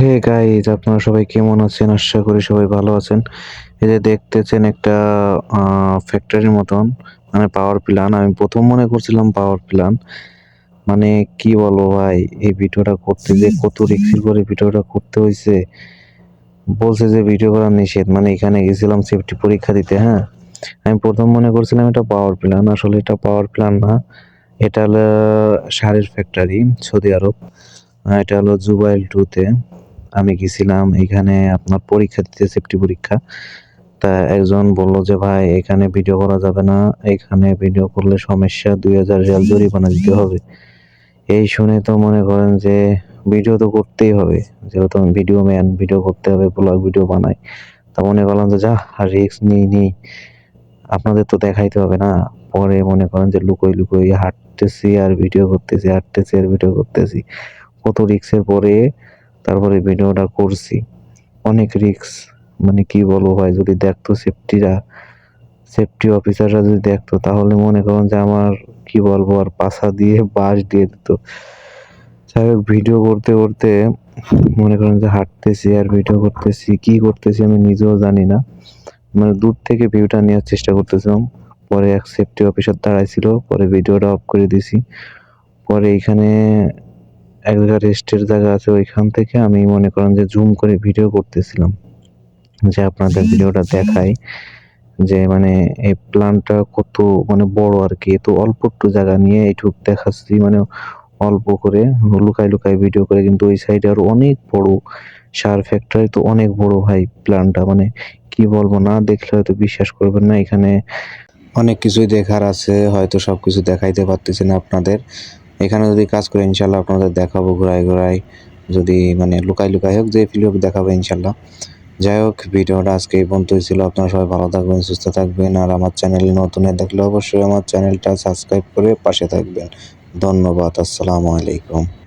Hey guys আপনারা সবাই কেমন আছেন? আশা করি সবাই ভালো আছেন। এই যে দেখতেছেন একটা ফ্যাক্টরির মতন মানে পাওয়ার প্ল্যান আমি প্রথম মনে করছিলাম পাওয়ার প্ল্যান মানে কি বলব ভাই, এই ভিডিওটা করতে যে কত রিক্সি করে ভিডিওটা করতে হয়েছে বলছে যে ভিডিও করা নিষেধ মানে এখানে গেছিলাম সেফটি পরীক্ষা দিতে হ্যাঁ? আমি প্রথম মনে করছিলাম এটা পাওয়ার প্ল্যান আসলে এটা পাওয়ার প্ল্যান না। এটা হলো সারের ফ্যাক্টরি সৌদি আরব। এটা হলো জুবাইল টুতে আমি গেছিলাম, এখানে আপনার পরীক্ষা দিতে সেফটি পরীক্ষা। তা একজন বলল যে, ভাই, এখানে ভিডিও করা যাবে না। এখানে ভিডিও করলে সমস্যা, দুই হাজার রিয়াল জরিমানা দিতে হবে। এই শুনে তো মনে করেন যে, ভিডিও তো করতেই হবে। যেহেতু আমি ভিডিও ম্যান ভিডিও করতে হবে ব্লগ ভিডিও বানাই। তা মনে করলাম যে, যা রিস্ক নিই নিই। আপনাদের তো দেখাইতে হবে না। পরে মনে করেন যে লুকোই লুকোই হাঁটতেছি আর ভিডিও করতেছি, হাঁটতেছি আর ভিডিও করতেছি। কত রিক্সের পরে তারপরে ভিডিওটা করছি। অনেক রিক্স মানে কি বলব ভাই, যদি দেখতো সেফটিরা সেফটি অফিসাররা যদি দেখতো, তাহলে মনে করেন যে আমার কি বলব, আর পাশা দিয়ে বাঁশ দিয়ে দিত। যাই ভিডিও করতে করতে মনে করেন যে হাঁটতেছি আর ভিডিও করতেছি, কি করতেছি আমি নিজেও জানি না। মানে দূর থেকে ভিউটা নেওয়ার চেষ্টা করতেছিলাম। পরে এক সেফটি অফিসার দাঁড়াইছিল, পরে ভিডিওটা অফ করে দিছি। পরে এখানে এক জায়গায় রেস্টের জায়গা আছে ওইখান থেকে আমি মনে করেন যে জুম করে ভিডিও করতেছিলাম। যে আপনাদের ভিডিওটা দেখাই, যে মানে এই প্ল্যানটা কত মানে বড় আর কি তো অল্প একটু জায়গা নিয়ে এইটুক দেখাচ্ছি মানে অল্প করে লুকাই লুকাই ভিডিও করে, কিন্তু ওই সাইডে আর অনেক বড় সার ফ্যাক্টরি তো অনেক বড় ভাই প্ল্যানটা মানে কি বলব না, দেখলে হয়তো বিশ্বাস করবেন না, এখানে অনেক কিছুই দেখার আছে, হয়তো সব কিছু দেখাইতে পারতেছি না আপনাদের। এখানে যদি কাজ করে, ইনশাল্লাহ আপনাদের দেখাবো ঘোরায় ঘোরায়। যদি মানে লুকাই লুকাই হোক, যে ফিল হোক দেখাবো, ইনশাল্লাহ। যাই হোক, ভিডিওটা আজকে এই পর্যন্তই ছিল। আপনারা সবাই ভালো থাকবেন, সুস্থ থাকবেন। আর আমার চ্যানেল নতুন দেখলে অবশ্যই আমার চ্যানেলটা সাবস্ক্রাইব করে পাশে থাকবেন। ধন্যবাদ, আসসালামু আলাইকুম।